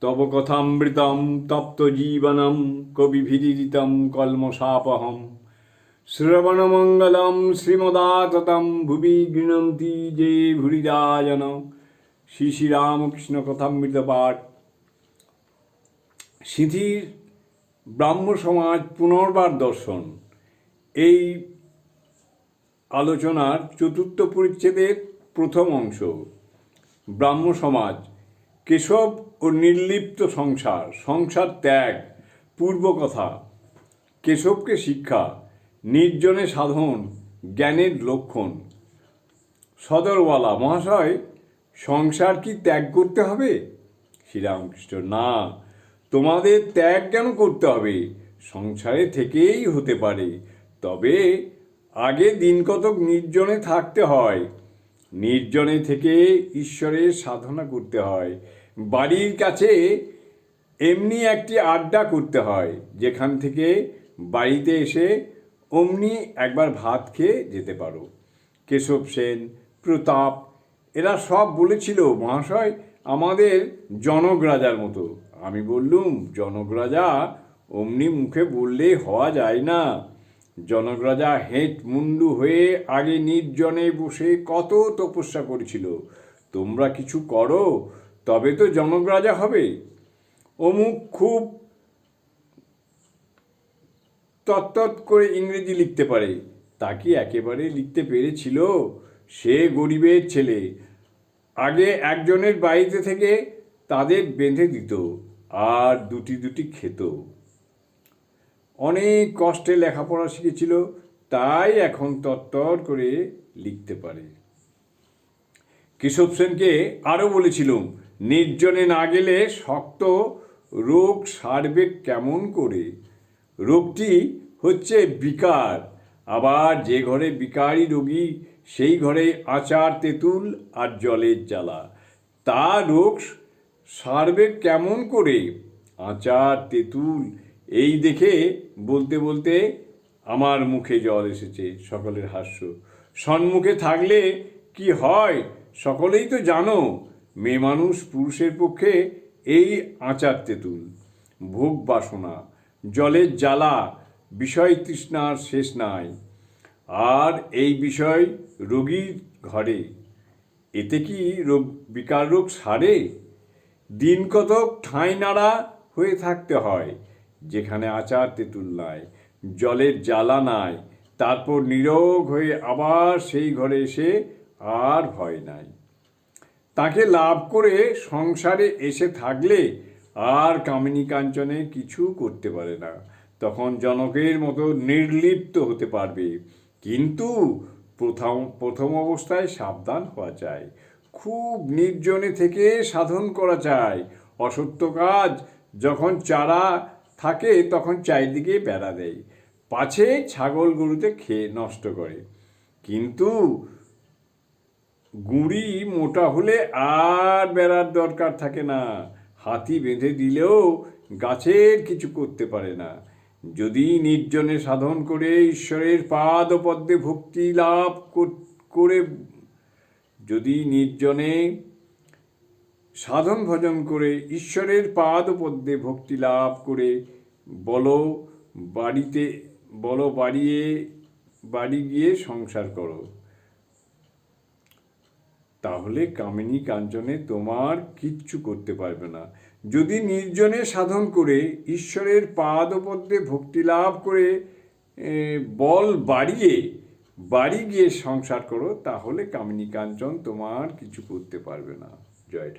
তব কথামৃতম তপ্ত জীবনম কবিভিরিতম কলমশাপহম। শ্রবণমঙ্গলম শ্রীমদাততম ভুবি গৃণন্তি যে ভুরিদাজন। শ্রী শ্রীরামকৃষ্ণ কথামৃত পাঠ। সিঁথির ব্রাহ্ম সমাজ পুনর্বার দর্শন। এই আলোচনার চতুর্থ পরিচ্ছেদের প্রথম অংশ। ব্রাহ্ম সমাজ কেশব ও নির্লিপ্ত সংসার সংসার ত্যাগ, পূর্বকথা, কেশবকে শিক্ষা, নির্জনে সাধন, জ্ঞানের লক্ষণ। সদরওয়ালা, মহাশয়, সংসার কি ত্যাগ করতে হবে? শ্রীরামকৃষ্ণ, না। তোমাদের ত্যাগ কেন করতে হবে? সংসারে থেকেই হতে পারে। তবে আগে দিন কতক নির্জনে থাকতে হয়। নির্জনে থেকে ঈশ্বরের সাধনা করতে হয়। বাড়ির কাছে এমনি একটি আড্ডা করতে হয়, যেখান থেকে বাড়িতে এসে অমনি একবার ভাত খেয়ে যেতে পারো। কেশব সেন, প্রতাপ, এরা সব বলেছিল, মহাশয়, আমাদের জনক রাজার মতো। আমি বললুম, জনক রাজা অমনি মুখে বললে হওয়া যায় না। জনক রাজা হেঁট মুন্ডু হয়ে আগে নির্জনে বসে কত তপস্যা করেছিল। তোমরা কিছু করো তবে তো জনক রাজা হবে। অমুক খুব তত্তৎ করে ইংরেজি লিখতে পারে। তা কি একেবারে লিখতে পেরেছিল? সে গরিবের ছেলে। আগে একজনের বাড়িতে থেকে তাদের বেঁধে দিত আর দুটি দুটি খেত। অনেক কষ্টে লেখাপড়া শিখেছিল, তাই এখন তত্তর করে লিখতে পারে। কেশব সেনকে আরও বলেছিলুম নির্জনে না গেলে শক্ত রোগ সারবে কেমন করে? রোগটি হচ্ছে বিকার। আবার যে ঘরে বিকারী রোগী, সেই ঘরে আচার, তেঁতুল আর জলের জ্বালা। তা রোগ সারবে কেমন করে? আচার, তেঁতুল, এই দেখে বলতে বলতে আমার মুখে জল এসেছে, সকলের হাস্য। সন্মুখে থাকলে কি হয়? সকলেই তো জানো। মেয়ে মানুষ পুরুষের পক্ষে এই আচার তেঁতুল, ভোগ বাসনা, জলের জ্বালা, বিষয় তৃষ্ণার শেষ নাই। আর এই বিষয় রোগীর ঘরে। এতে কি রোগ, বিকার রোগ সারে? দিন কতক ঠাঁই নাড়া হয়ে থাকতে হয়, যেখানে আচার তেঁতুল নাই, জলের জ্বালা নাই। তারপর নীরব হয়ে আবার সেই ঘরে এসে আর ভয় নাই। তাকে লাভ করে সংসারে এসে থাকলে আর কামিনী কাঞ্চনে কিছু করতে পারে না। তখন জনকের মতো নির্লিপ্ত হতে পারবে। কিন্তু প্রথম প্রথম অবস্থায় সাবধান হওয়া চাই। খুব নির্জনে থেকে সাধন করা চাই। অসত্য কাজ যখন চারা থাকে তখন চারিদিকে বেড়া দেয়। পাছে ছাগল গরুতে খেয়ে নষ্ট করে। কিন্তু গুঁড়ি মোটা হলে আর বেড়ার দরকার থাকে না। হাতি বেঁধে দিলেও গাছের কিছু করতে পারে না। যদি নির্জনে সাধন করে ঈশ্বরের পাদ পদ্মে ভক্তি লাভ করে যদি নির্জনে সাধন ভজন করে ঈশ্বরের পাদ পদ্মে ভক্তি লাভ করে, বলো বাড়িতে, বলো বাড়িয়ে, বাড়ি গিয়ে সংসার করো। তাহলে কামিনী কাঞ্চনে তোমার কিচ্ছু করতে পারবে না। যদি নির্জনে সাধন করে, ঈশ্বরের পাদপদ্মে ভক্তি লাভ করে বল বাড়িয়ে, বাড়ি গিয়ে সংসার করো, তাহলে কামিনী কাঞ্চন তোমার কিছু করতে পারবে না। জয়